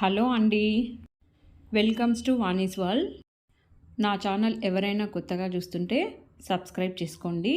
Hello అండి. Welcomes to Vani's world నా channel ఎవరైనా కొత్తగా చూస్తుంటే సబ్స్క్రైబ్ చేసుకోండి.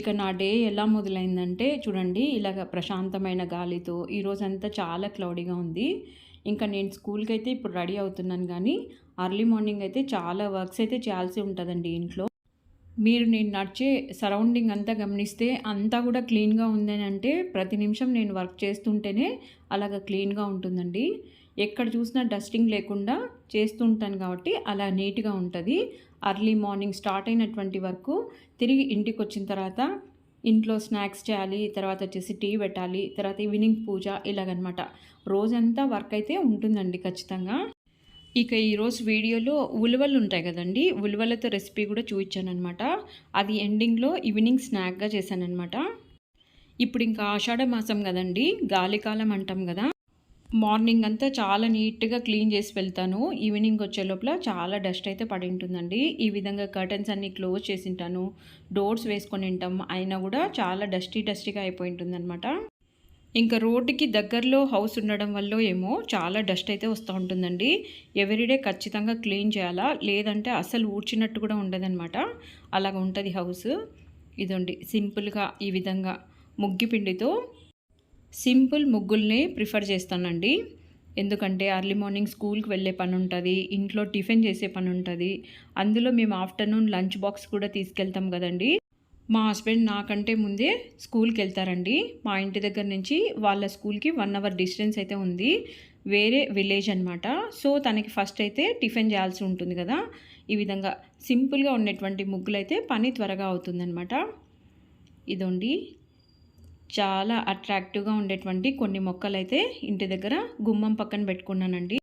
ఇక నా డే ఎలా మొదలైందంటే చూడండి ఇలాగ ప్రశాంతమైన గాలితో ఈరోజంతా చాలా క్లౌడీగా ఉంది. ఇంకా నేను స్కూల్కి అయితే ఇప్పుడు రెడీ అవుతున్నాను కానీ అర్లీ మార్నింగ్ అయితే చాలా వర్క్స్ అయితే చేయాల్సి ఉంటుందండి ఇంట్లో. మీరు నేను నడిచే సరౌండింగ్ అంతా గమనిస్తే అంతా కూడా క్లీన్గా ఉందని అంటే ప్రతి నిమిషం నేను వర్క్ చేస్తుంటేనే అలాగ క్లీన్గా ఉంటుందండి. ఎక్కడ చూసినా డస్టింగ్ లేకుండా చేస్తుంటాను కాబట్టి అలా నీట్గా ఉంటుంది. అర్లీ మార్నింగ్ స్టార్ట్ అయినటువంటి వరకు తిరిగి ఇంటికి వచ్చిన తర్వాత ఇంట్లో స్నాక్స్ చేయాలి తర్వాత వచ్చేసి టీ పెట్టాలి తర్వాత ఈవినింగ్ పూజ ఇలాగనమాట. రోజంతా వర్క్ అయితే ఉంటుందండి ఖచ్చితంగా. ఇక ఈరోజు వీడియోలో ఉలువలు ఉంటాయి కదండి ఉలువలతో రెసిపీ కూడా చూపించాను అనమాట అది ఎండింగ్లో ఈవినింగ్ స్నాక్గా చేశానమాట ఇప్పుడు ఇంకా ఆషాఢ మాసం కదండి గాలికాలం అంటాం కదా. మార్నింగ్ అంతా చాలా నీట్గా క్లీన్ చేసి వెళ్తాను. ఈవినింగ్ వచ్చే లోపల చాలా డస్ట్ అయితే పడి ఉంటుందండి. ఈ విధంగా కర్టన్స్ అన్నీ క్లోజ్ చేసి ఉంటాను. డోర్స్ వేసుకొని ఉంటాం. అయినా కూడా చాలా డస్టీ డస్టీగా అయిపోయి ఉంటుందన్నమాట. ఇంకా రోడ్డుకి దగ్గరలో హౌస్ ఉండడం వల్ల ఏమో చాలా డస్ట్ అయితే వస్తూ ఉంటుందండి. ఎవ్రీడే ఖచ్చితంగా క్లీన్ చేయాలా? లేదంటే అసలు ఊడ్చినట్టు కూడా ఉండదన్నమాట. అలాగ ఉంటుంది హౌస్. ఇదండి సింపుల్గా ఈ విధంగా ముగ్గి పిండితో సింపుల్ ముగ్గుల్ని ప్రిఫర్ చేస్తానండి. ఎందుకంటే అర్లీ మార్నింగ్ స్కూల్కి వెళ్ళే పని ఉంటుంది ఇంట్లో టిఫిన్ చేసే పని ఉంటుంది అందులో మేము ఆఫ్టర్నూన్ లంచ్ బాక్స్ కూడా తీసుకెళ్తాం కదండి. మా హస్బెండ్ నాకంటే ముందే స్కూల్కి వెళ్తారండి మా ఇంటి దగ్గర నుంచి వాళ్ళ స్కూల్కి వన్ అవర్ డిస్టెన్స్ అయితే ఉంది. వేరే విలేజ్ అనమాట సో తనకి ఫస్ట్ అయితే టిఫిన్ చేయాల్సి ఉంటుంది కదా. ఈ విధంగా సింపుల్గా ఉండేటువంటి ముగ్గులు అయితే పని త్వరగా అవుతుందన్నమాట. ఇదండి. చాలా అట్రాక్టివ్గా ఉండేటువంటి కొన్ని మొక్కలు అయితే ఇంటి దగ్గర గుమ్మం పక్కన పెట్టుకున్నానండి.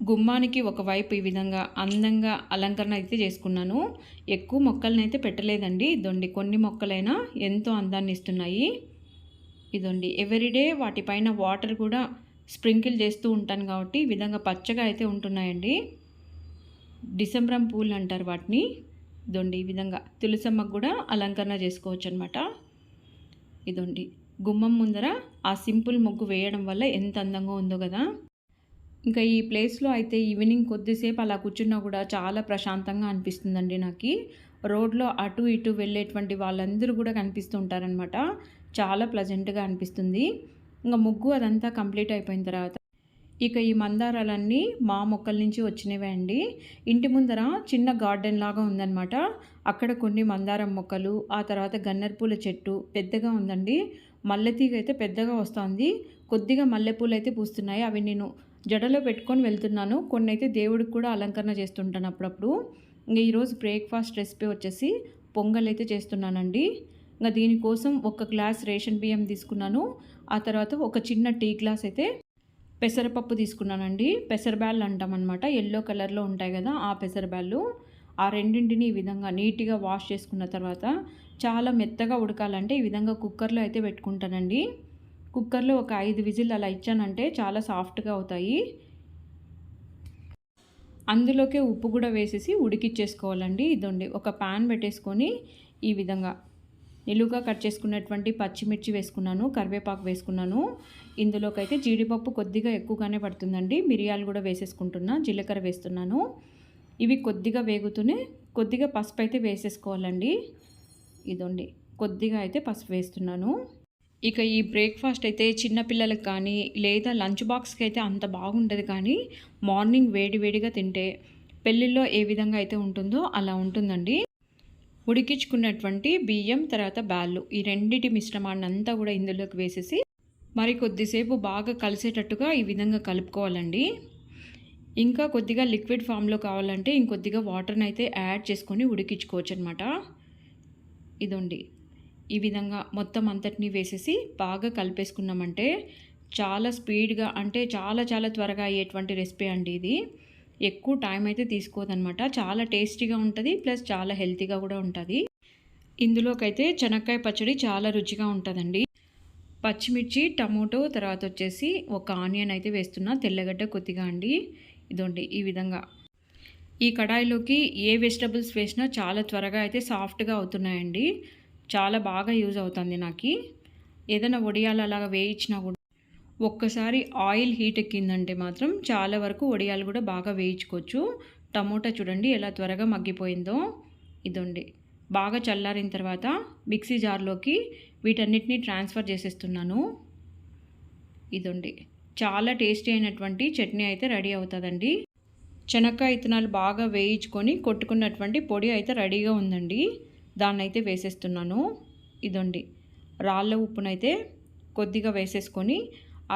గుమ్మానికి ఒకవైపు ఈ విధంగా అందంగా అలంకరణ అయితే చేసుకున్నాను. ఎక్కువ మొక్కలనైతే అయితే పెట్టలేదండి. ఇదండి కొన్ని మొక్కలైనా ఎంతో అందాన్ని ఇస్తున్నాయి. ఇదండి ఎవ్రీడే వాటిపైన వాటర్ కూడా స్ప్రింకిల్ చేస్తూ ఉంటాను కాబట్టి ఈ విధంగా పచ్చగా అయితే ఉంటున్నాయండి. డిసెంబరం పూలు అంటారు వాటిని. ఇదండి ఈ విధంగా తులసమ్మకు కూడా అలంకరణ చేసుకోవచ్చు అనమాట ఇదండి గుమ్మం ముందర ఆ సింపుల్ ముగ్గు వేయడం వల్ల ఎంత అందంగా ఉందో కదా. ఇంకా ఈ ప్లేస్లో అయితే ఈవినింగ్ కొద్దిసేపు అలా కూర్చున్నా కూడా చాలా ప్రశాంతంగా అనిపిస్తుందండి నాకు. రోడ్లో అటు ఇటు వెళ్ళేటువంటి వాళ్ళందరూ కూడా కనిపిస్తూ ఉంటారనమాట చాలా ప్లజెంట్గా అనిపిస్తుంది. ఇంకా ముగ్గు అదంతా కంప్లీట్ అయిపోయిన తర్వాత ఇక ఈ మందారాలన్నీ మా మొక్కల నుంచి వచ్చినవే అండి. ఇంటి ముందర చిన్న గార్డెన్ లాగా ఉందన్నమాట. అక్కడ కొన్ని మందారం మొక్కలు ఆ తర్వాత గన్నర్పూల చెట్టు పెద్దగా ఉందండి. మల్లెతీగ అయితే పెద్దగా వస్తుంది. కొద్దిగా మల్లెపూలు అయితే పూస్తున్నాయి. అవి నేను జడలో పెట్టుకొని వెళ్తున్నాను. కొన్ని అయితే దేవుడికి కూడా అలంకరణ చేస్తుంటాను అప్పుడప్పుడు. ఇంకా ఈరోజు బ్రేక్ఫాస్ట్ రెసిపీ వచ్చేసి పొంగల్ అయితే చేస్తున్నానండి. ఇంకా దీనికోసం ఒక గ్లాస్ రేషన్ బియ్యం తీసుకున్నాను. ఆ తర్వాత ఒక చిన్న టీ గ్లాస్ అయితే పెసరపప్పు తీసుకున్నానండి. పెసరబ్యాళ్ళు అంటాం అనమాట ఎల్లో కలర్లో ఉంటాయి కదా ఆ పెసరబ్యాళ్ళు. ఆ రెండింటిని ఈ విధంగా నీట్గా వాష్ చేసుకున్న తర్వాత చాలా మెత్తగా ఉడకాలంటే ఈ విధంగా కుక్కర్లో అయితే పెట్టుకుంటానండి. కుక్కర్లో ఒక ఐదు విజిల్ అలా ఇచ్చానంటే చాలా సాఫ్ట్గా అవుతాయి. అందులోకే ఉప్పు కూడా వేసేసి ఉడికిచ్చేసుకోవాలండి. ఇదండి ఒక ప్యాన్ పెట్టేసుకొని ఈ విధంగా. నిలువుగా కట్ చేసుకున్నటువంటి పచ్చిమిర్చి వేసుకున్నాను కరివేపాకు వేసుకున్నాను. ఇందులోకైతే జీడిపప్పు కొద్దిగా ఎక్కువగానే పడుతుందండి. మిరియాలు కూడా వేసేసుకుంటున్నా జీలకర్ర వేస్తున్నాను. ఇవి కొద్దిగా వేగుతూనే కొద్దిగా పసుపు అయితే వేసేసుకోవాలండి. ఇదండి కొద్దిగా అయితే పసుపు వేస్తున్నాను. ఇక ఈ బ్రేక్ఫాస్ట్ అయితే చిన్నపిల్లలకు కానీ లేదా లంచ్ బాక్స్కి అయితే అంత బాగుండదు కానీ మార్నింగ్ వేడివేడిగా తింటే పెళ్ళిళ్ళలో ఏ విధంగా అయితే ఉంటుందో అలా ఉంటుందండి. ఉడికించుకున్నటువంటి బియ్యం తర్వాత బ్యాళ్ళు ఈ రెండింటి మిశ్రమాన్ని అంతా కూడా ఇందులోకి వేసేసి మరి కొద్దిసేపు బాగా కలిసేటట్టుగా ఈ విధంగా కలుపుకోవాలండి. ఇంకా కొద్దిగా లిక్విడ్ ఫామ్లో కావాలంటే ఇంకొద్దిగా వాటర్ని అయితే యాడ్ చేసుకొని ఉడికించుకోవచ్చు అనమాట ఇదండి. ఈ విధంగా మొత్తం అంతటినీ వేసేసి బాగా కలిపేసుకున్నామంటే చాలా స్పీడ్గా అంటే చాలా చాలా త్వరగా అయ్యేటువంటి రెసిపీ అండి ఇది. ఎక్కువ టైం అయితే తీసుకోదనమాట చాలా టేస్టీగా ఉంటుంది ప్లస్ చాలా హెల్తీగా కూడా ఉంటుంది. ఇందులోకైతే చెనక్కాయ పచ్చడి చాలా రుచిగా ఉంటుందండి. పచ్చిమిర్చి టమోటో తర్వాత వచ్చేసి ఒక ఆనియన్ అయితే వేస్తున్నా తెల్లగడ్డ కొద్దిగా అండి. ఇదండి ఈ విధంగా. ఈ కడాయిలోకి ఏ వెజిటబుల్స్ వేసినా చాలా త్వరగా అయితే సాఫ్ట్గా అవుతున్నాయండి. చాలా బాగా యూజ్ అవుతుంది నాకు. ఏదైనా వడియాలు అలాగా వేయించినా కూడా ఒక్కసారి ఆయిల్ హీట్ ఎక్కిందంటే మాత్రం చాలా వరకు వడియాలు కూడా బాగా వేయించుకోవచ్చు. టమోటా చూడండి ఎలా త్వరగా మగ్గిపోయిందో. ఇదండి. బాగా చల్లారిన తర్వాత మిక్సీ జార్లోకి వీటన్నిటిని ట్రాన్స్ఫర్ చేసేస్తున్నాను. ఇదండి. చాలా టేస్టీ అయినటువంటి చట్నీ అయితే రెడీ అవుతుందండి. శనక్కాయ ఇత్తనాలు బాగా వేయించుకొని కొట్టుకున్నటువంటి పొడి అయితే రెడీగా ఉందండి. దాన్ని అయితే వేసేస్తున్నాను. ఇదండి. రాళ్ళ ఉప్పునైతే కొద్దిగా వేసేసుకొని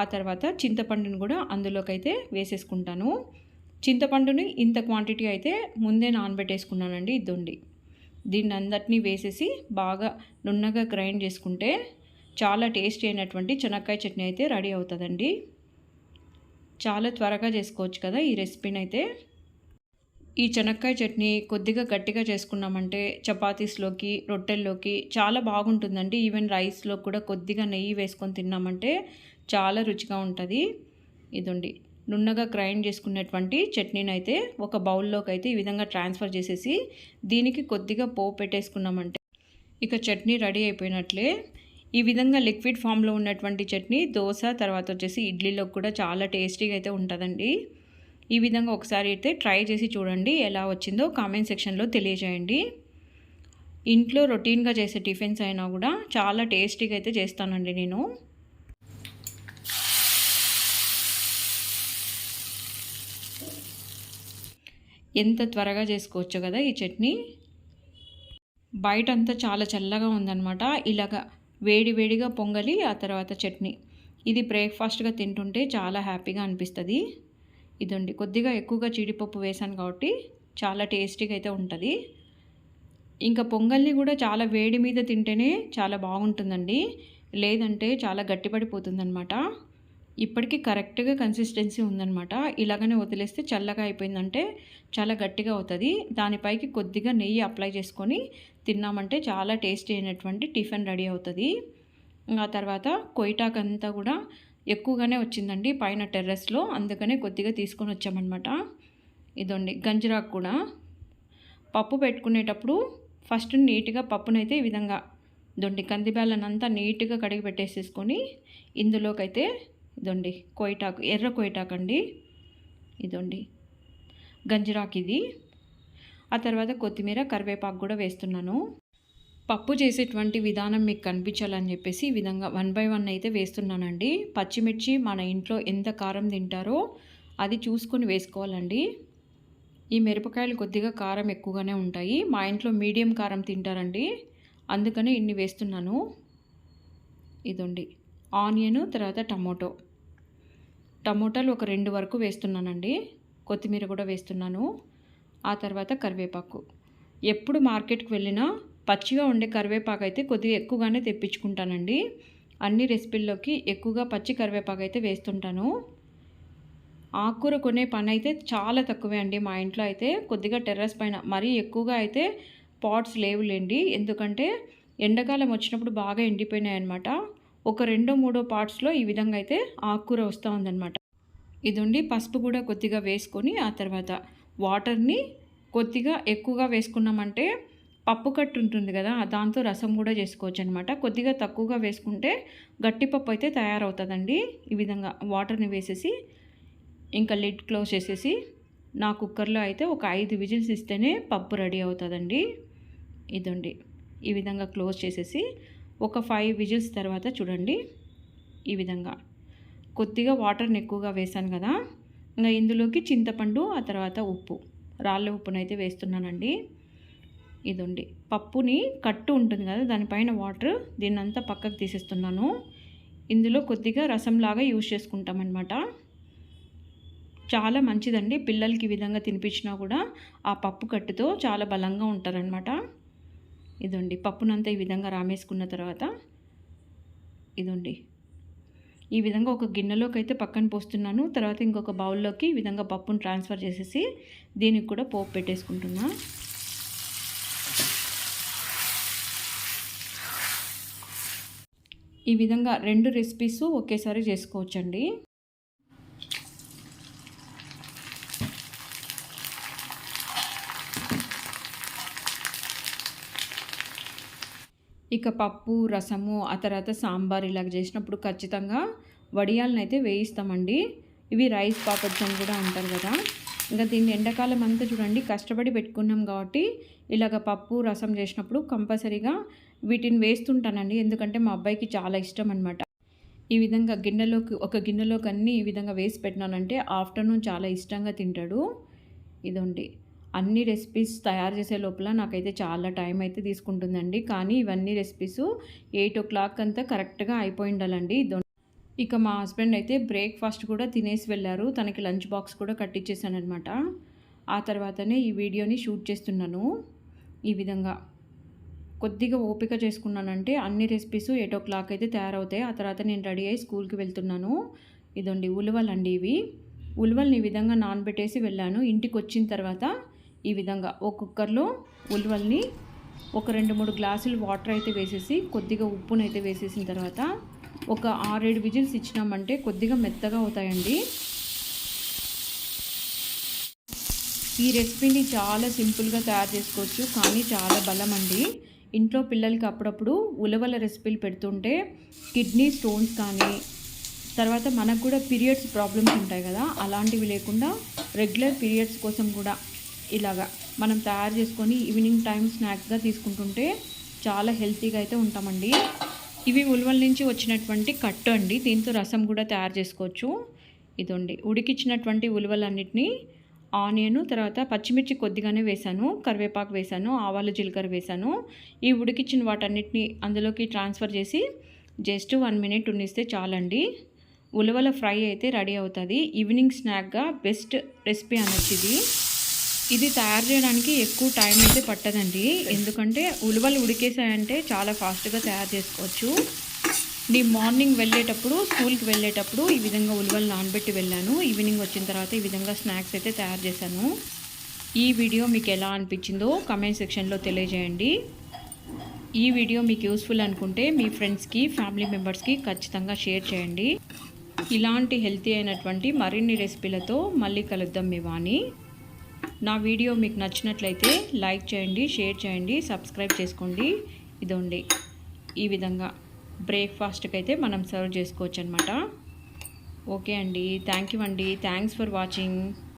ఆ తర్వాత చింతపండుని కూడా అందులోకైతే వేసేసుకుంటాను. చింతపండుని ఇంత క్వాంటిటీ అయితే ముందే నానబెట్టేసుకున్నానండి ఇదండి. దీన్ని అందరినీ వేసేసి బాగా నున్నగా గ్రైండ్ చేసుకుంటే చాలా టేస్టీ అయినటువంటి చెనక్కాయ చట్నీ అయితే రెడీ అవుతుందండి. చాలా త్వరగా చేసుకోవచ్చు కదా ఈ రెసిపీని అయితే ఈ చెనక్కాయ చట్నీ కొద్దిగా గట్టిగా చేసుకున్నామంటే చపాతీస్లోకి రొట్టెల్లోకి చాలా బాగుంటుందండి. ఈవెన్ రైస్లో కూడా కొద్దిగా నెయ్యి వేసుకొని తిన్నామంటే చాలా రుచిగా ఉంటుంది. ఇదండి. నున్నగా గ్రైండ్ చేసుకున్నటువంటి చట్నీని అయితే ఒక బౌల్లోకి అయితే ఈ విధంగా ట్రాన్స్ఫర్ చేసేసి దీనికి కొద్దిగా పోపు పెట్టేసుకున్నామంటే ఇక చట్నీ రెడీ అయిపోయినట్లే. ఈ విధంగా లిక్విడ్ ఫామ్లో ఉన్నటువంటి చట్నీ దోశ తర్వాత వచ్చేసి ఇడ్లీలో కూడా చాలా టేస్టీగా అయితే ఉంటుందండి. ఈ విధంగా ఒకసారి అయితే ట్రై చేసి చూడండి ఎలా వచ్చిందో కామెంట్ సెక్షన్లో తెలియజేయండి. ఇంట్లో రొటీన్గా చేసే టిఫిన్స్ అయినా కూడా చాలా టేస్టీగా అయితే చేస్తానండి నేను. ఎంత త్వరగా చేసుకోవచ్చు కదా ఈ చట్నీ? బయట అంతా చాలా చల్లగా ఉందన్నమాట. ఇలాగా వేడి వేడిగా పొంగలి ఆ తర్వాత చట్నీ. ఇది బ్రేక్ఫాస్ట్గా తింటుంటే చాలా హ్యాపీగా అనిపిస్తుంది. ఇదండి. కొద్దిగా ఎక్కువగా జీడిపప్పు వేసాను కాబట్టి చాలా టేస్టీగా అయితే ఉంటుంది. ఇంకా పొంగల్ని కూడా చాలా వేడి మీద తింటేనే చాలా బాగుంటుందండి. లేదంటే చాలా గట్టిపడిపోతుందనమాట ఇప్పటికీ కరెక్ట్గా కన్సిస్టెన్సీ ఉందన్నమాట. ఇలాగనే వదిలేస్తే చల్లగా అయిపోయిందంటే చాలా గట్టిగా అవుతుంది. దానిపైకి కొద్దిగా నెయ్యి అప్లై చేసుకొని తిన్నామంటే చాలా టేస్టీ అయినటువంటి టిఫిన్ రెడీ అవుతుంది. ఆ తర్వాత కొయిటాక్ అంతా కూడా ఎక్కువగానే వచ్చిందండి. పైన టెర్రస్లో అందుకనే కొద్దిగా తీసుకొని వచ్చామన్నమాట. ఇదండి గంజిరాకు కూడా. పప్పు పెట్టుకునేటప్పుడు ఫస్ట్ నీట్గా పప్పునైతే ఈ విధంగా దొండి కందిబ్యాలనంతా నీట్గా కడిగి పెట్టేసేసుకొని ఇందులోకైతే ఇదండి కోయిటాకు ఎర్ర కోయిటాకు అండి ఇదండి గంజిరాకు ఇది. ఆ తర్వాత కొత్తిమీర కరివేపాకు కూడా వేస్తున్నాను. పప్పు చేసేటువంటి విధానం మీకు కనిపించాలని చెప్పేసి ఈ విధంగా వన్ బై వన్ అయితే వేస్తున్నానండి. పచ్చిమిర్చి మన ఇంట్లో ఎంత కారం తింటారో అది చూసుకొని వేసుకోవాలండి. ఈ మిరపకాయలు కొద్దిగా కారం ఎక్కువగానే ఉంటాయి. మా ఇంట్లో మీడియం కారం తింటారండి. అందుకనే ఇన్ని వేస్తున్నాను. ఇదండి. ఆనియన్ తర్వాత టమోటో. టమోటాలు ఒక రెండు వరకు వేస్తున్నానండి. కొత్తిమీర కూడా వేస్తున్నాను. ఆ తర్వాత కరివేపాకు. ఎప్పుడు మార్కెట్కి వెళ్ళినా పచ్చిగా ఉండే కరివేపాకు అయితే కొద్దిగా ఎక్కువగానే తెప్పించుకుంటానండి. అన్ని రెసిపీల్లోకి ఎక్కువగా పచ్చి కరివేపాకు అయితే వేస్తుంటాను. ఆకుకూర కొనే పని అయితే చాలా తక్కువే అండి మా ఇంట్లో అయితే. కొద్దిగా టెర్రస్ పైన మరీ ఎక్కువగా అయితే పాట్స్ లేవులేండి. ఎందుకంటే ఎండాకాలం వచ్చినప్పుడు బాగా ఎండిపోయినాయి అనమాట ఒక రెండో మూడో పార్ట్స్లో ఈ విధంగా అయితే ఆకుకూర వస్తూ ఉందన్నమాట. ఇది ఉండి పసుపు కూడా కొద్దిగా వేసుకొని ఆ తర్వాత వాటర్ని కొద్దిగా ఎక్కువగా వేసుకున్నామంటే పప్పు కట్టు ఉంటుంది కదా దాంతో రసం కూడా చేసుకోవచ్చు అనమాట కొద్దిగా తక్కువగా వేసుకుంటే గట్టిపప్పు అయితే తయారవుతుందండి. ఈ విధంగా వాటర్ని వేసేసి ఇంకా లిడ్ క్లోజ్ చేసేసి నా కుక్కర్లో అయితే ఒక ఐదు విజిల్స్ ఇస్తేనే పప్పు రెడీ అవుతుందండి. ఇదండి. ఈ విధంగా క్లోజ్ చేసేసి ఒక ఫైవ్ విజిల్స్ తర్వాత చూడండి. ఈ విధంగా. కొద్దిగా వాటర్ని ఎక్కువగా వేసాను కదా ఇంకా ఇందులోకి చింతపండు ఆ తర్వాత ఉప్పు. రాళ్ళ ఉప్పునైతే వేస్తున్నానండి. ఇదండి. పప్పుని కట్టు ఉంటుంది కదా దానిపైన వాటర్ దీన్ని అంతా పక్కకు తీసేస్తున్నాను. ఇందులో కొద్దిగా రసంలాగా యూజ్ చేసుకుంటామన్నమాట. చాలా మంచిదండి. పిల్లలకి ఈ విధంగా తినిపించినా కూడా ఆ పప్పు కట్టుతో చాలా బలంగా ఉంటారనమాట ఇదండి. పప్పునంతా ఈ విధంగా రామేసుకున్న తర్వాత ఇదండి. ఈ విధంగా ఒక గిన్నెలోకి అయితే పక్కన పోస్తున్నాను. తర్వాత ఇంకొక బౌల్లోకి ఈ విధంగా పప్పును ట్రాన్స్ఫర్ చేసేసి దీనికి కూడా పోపు పెట్టేసుకుంటున్నాను ఈ విధంగా రెండు రెసిపీస్ ఒకేసారి చేసుకోవచ్చండి. ఇక పప్పు రసము ఆ తర్వాత సాంబార్ ఇలాగ చేసినప్పుడు ఖచ్చితంగా వడియాలను అయితే వేయిస్తామండి. ఇవి రైస్ పాపడ్స్ అని కూడా అంటారు కదా. ఇంకా దీన్ని ఎండాకాలం అంతా చూడండి కష్టపడి పెట్టుకున్నాం కాబట్టి ఇలాగ పప్పు రసం చేసినప్పుడు కంపల్సరీగా వీటిని వేస్తుంటానండి. ఎందుకంటే మా అబ్బాయికి చాలా ఇష్టం అనమాట ఈ విధంగా గిన్నెలోకి ఒక గిన్నెలోకి అన్నీ ఈ విధంగా వేసి పెట్టినానంటే ఆఫ్టర్నూన్ చాలా ఇష్టంగా తింటాడు. ఇదండి. అన్ని రెసిపీస్ తయారు చేసే లోపల నాకైతే చాలా టైం అయితే తీసుకుంటుందండి. కానీ ఇవన్నీ రెసిపీస్ ఎయిట్ ఓ క్లాక్ అంతా కరెక్ట్గా అయిపోయి ఉండాలండి. ఇక మా హస్బెండ్ అయితే బ్రేక్ఫాస్ట్ కూడా తినేసి వెళ్ళారు. తనకి లంచ్ బాక్స్ కూడా కట్టించేశానమాట ఆ తర్వాతనే ఈ వీడియోని షూట్ చేస్తున్నాను. ఈ విధంగా కొద్దిగా ఓపిక చేసుకున్నానంటే అన్ని రెసిపీస్ ఎయిట్ ఓ క్లాక్ అయితే తయారవుతాయి. ఆ తర్వాత నేను రెడీ అయ్యి స్కూల్కి వెళ్తున్నాను. ఇదండి అండి ఇవి. ఉలవల్ని ఈ విధంగా నానబెట్టేసి వెళ్ళాను. ఇంటికి వచ్చిన తర్వాత ఈ విధంగా ఒక కుక్కర్లో ఉలవల్ని ఒక రెండు మూడు గ్లాసులు వాటర్ అయితే వేసేసి కొద్దిగా ఉప్పునైతే వేసేసిన తర్వాత ఒక ఆరేడు విజిల్స్ ఇచ్చినామంటే కొద్దిగా మెత్తగా అవుతాయండి. ఈ రెసిపీని చాలా సింపుల్గా తయారు చేసుకోవచ్చు కానీ చాలా బలం అండి ఇంట్లో పిల్లలకి అప్పుడప్పుడు ఉలవల రెసిపీలు పెడుతుంటే కిడ్నీ స్టోన్స్ కానీ తర్వాత మనకు కూడా పీరియడ్స్ ప్రాబ్లమ్స్ ఉంటాయి కదా అలాంటివి లేకుండా రెగ్యులర్ పీరియడ్స్ కోసం కూడా ఇలాగా మనం తయారు చేసుకొని ఈవినింగ్ టైం స్నాక్స్గా తీసుకుంటుంటే చాలా హెల్తీగా అయితే ఉంటామండి. ఇవి ఉలవల నుంచి వచ్చినటువంటి కట్టు అండి. దీంతో రసం కూడా తయారు చేసుకోవచ్చు. ఇదండి ఉడికిచ్చినటువంటి ఉలవలన్నిటినీ ఆనియన్ తర్వాత పచ్చిమిర్చి కొద్దిగానే వేశాను కరివేపాకు వేశాను ఆవాలు జీలకర్ర వేశాను. ఈ ఉడికిచ్చిన వాటన్నిటిని అందులోకి ట్రాన్స్ఫర్ చేసి జస్ట్ వన్ మినిట్ ఉండిస్తే చాలండి. ఉలవల ఫ్రై అయితే రెడీ అవుతుంది. ఈవినింగ్ స్నాక్గా బెస్ట్ రెసిపీ అనొచ్చు ఇది ఇది తయారు చేయడానికి ఎక్కువ టైం అయితే పట్టదండి. ఎందుకంటే ఉలవలు ఉడికేసాయంటే చాలా ఫాస్ట్గా తయారు చేసుకోవచ్చు. నేను మార్నింగ్ వెళ్ళేటప్పుడు స్కూల్కి వెళ్ళేటప్పుడు ఈ విధంగా ఉలవలు నానబెట్టి వెళ్ళాను. ఈవినింగ్ వచ్చిన తర్వాత ఈ విధంగా స్నాక్స్ అయితే తయారు చేశాను. ఈ వీడియో మీకు ఎలా అనిపించిందో కమెంట్ సెక్షన్లో తెలియజేయండి. ఈ వీడియో మీకు యూస్ఫుల్ అనుకుంటే మీ ఫ్రెండ్స్కి ఫ్యామిలీ మెంబర్స్కి ఖచ్చితంగా షేర్ చేయండి. ఇలాంటి హెల్తీ అయినటువంటి మరిన్ని రెసిపీలతో మళ్ళీ కలుద్దాం మీ వాణి. నా వీడియో మీకు నచ్చినట్లయితే లైక్ చేయండి షేర్ చేయండి సబ్స్క్రైబ్ చేసుకోండి. ఇదండి. ఈ విధంగా బ్రేక్ఫాస్ట్కి అయితే మనం సర్వ్ చేసుకోవచ్చు అనమాట ఓకే అండి. థ్యాంక్ యూ అండి. Thanks for watching.